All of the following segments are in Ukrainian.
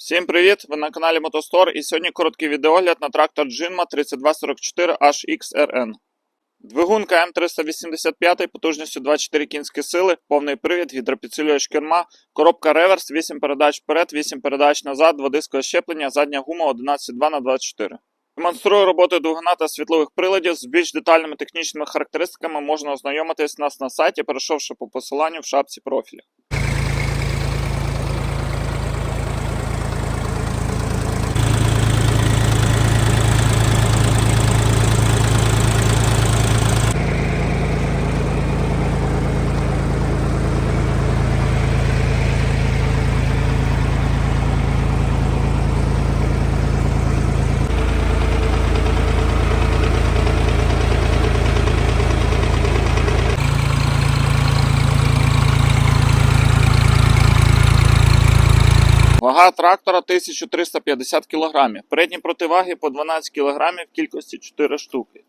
Всім привіт! Ви на каналі Мотостор і сьогодні короткий відеогляд на трактор Jinma 3244 HXRN. Двигун КМ385 потужністю 24 кінські сили, повний привід, гідропідсилювач керма, коробка реверс, 8 передач вперед, 8 передач назад, дводискове щеплення, задня гума 11.2 на 24 Демонструю роботу двигуна та світлових приладів з більш детальними технічними характеристиками можна ознайомитись нас на сайті, перейшовши по посиланню в шапці профіля. Вага трактора 1350 кг. Передні противаги по 12 кг в кількості 4 штуки.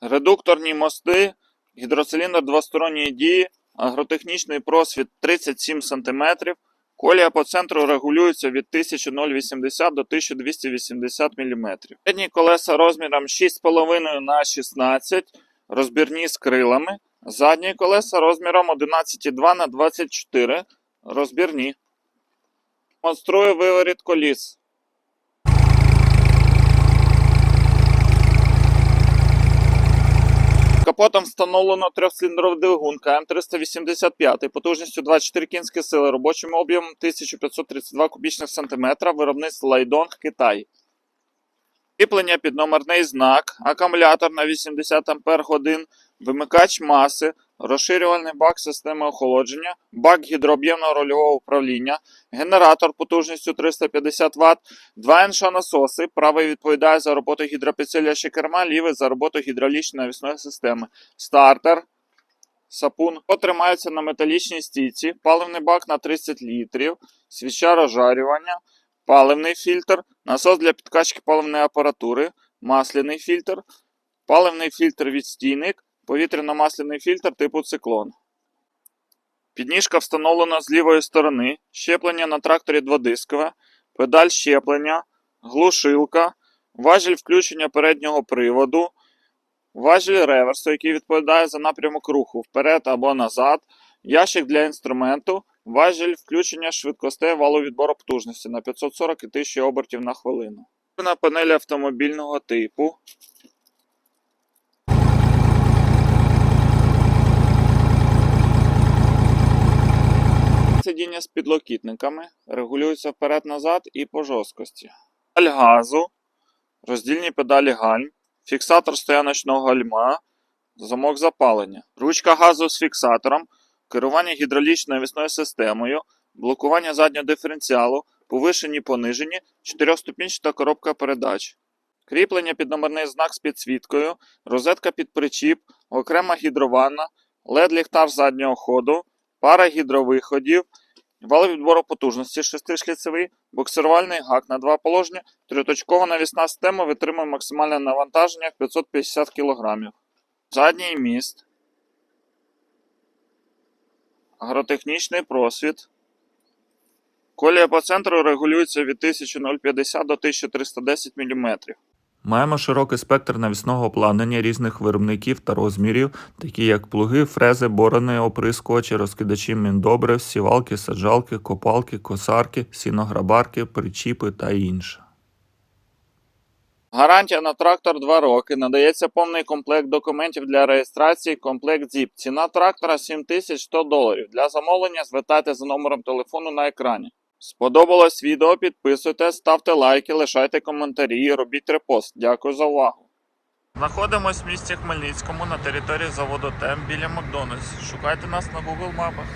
Редукторні мости, гідроциліндр двосторонньої дії, агротехнічний просвіт 37 см. Колія по центру регулюється від 1080 до 1280 мм. Передні колеса розміром 6,5 на 16 розбірні з крилами. Задні колеса розміром 11,2 на 24 розбірні. Демонструю виворіт коліс. Капотом встановлено трьохциліндровий двигун КМ385 потужністю 24 кінські сили, робочим об'ємом 1532 кубічних сантиметра, виробництво Лайдонг Китай. Кріплення під номерний знак, акумулятор на 80 Ампер годин, вимикач маси, розширювальний бак системи охолодження, бак гідрооб'ємного рульового управління, генератор потужністю 350 Вт, два НШ-насоси. Правий відповідає за роботу гідропідсилювача керма, лівий за роботу гідравлічної навісної системи, стартер, сапун. Потримаються на металічній стійці, паливний бак на 30 літрів, свіча розжарювання, паливний фільтр, насос для підкачки паливної апаратури, масляний фільтр, паливний фільтр відстійник, повітряно-масляний фільтр типу циклон. Підніжка встановлена з лівої сторони, щеплення на тракторі дводискове, педаль щеплення, глушилка, важіль включення переднього приводу, важіль реверсу, який відповідає за напрямок руху вперед або назад, ящик для інструменту, важіль включення швидкостей валу відбору потужності на 540 і 1000 обертів на хвилину. На панелі автомобільного типу. Сидіння з підлокітниками регулюється вперед-назад і по жорсткості. Педаль газу, роздільні педалі гальм, фіксатор стояночного гальма, замок запалення, ручка газу з фіксатором, керування гідравлічною навісною системою, блокування заднього диференціалу, повишені понижені, 4-ступінчата коробка передач. Кріплення під номерний знак з підсвіткою, розетка під причіп, окрема гідрованна, LED-ліхтар заднього ходу, пара гідровиходів, вал відбору потужності 6-шліцевий, буксирувальний гак на два положення, трьоточкова навісна система витримує максимальне навантаження в 550 кг. Задній міст, агротехнічний просвіт. Колія по центру регулюється від 1050 до 1310 мм. Маємо широкий спектр навісного обладнання різних виробників та розмірів, такі як плуги, фрези, борони, оприскувачі, розкидачі міндобрив, сівалки, саджалки, копалки, косарки, сінограбарки, причіпи та інше. Гарантія на трактор 2 роки. Надається повний комплект документів для реєстрації, комплект ZIP. Ціна трактора 7100 доларів. Для замовлення звертайте за номером телефону на екрані. Сподобалось відео? Підписуйтесь, ставте лайки, лишайте коментарі робіть репост. Дякую за увагу. Знаходимось в місті Хмельницькому на території заводу ТЕМ біля Макдональдс. Шукайте нас на Google мапах.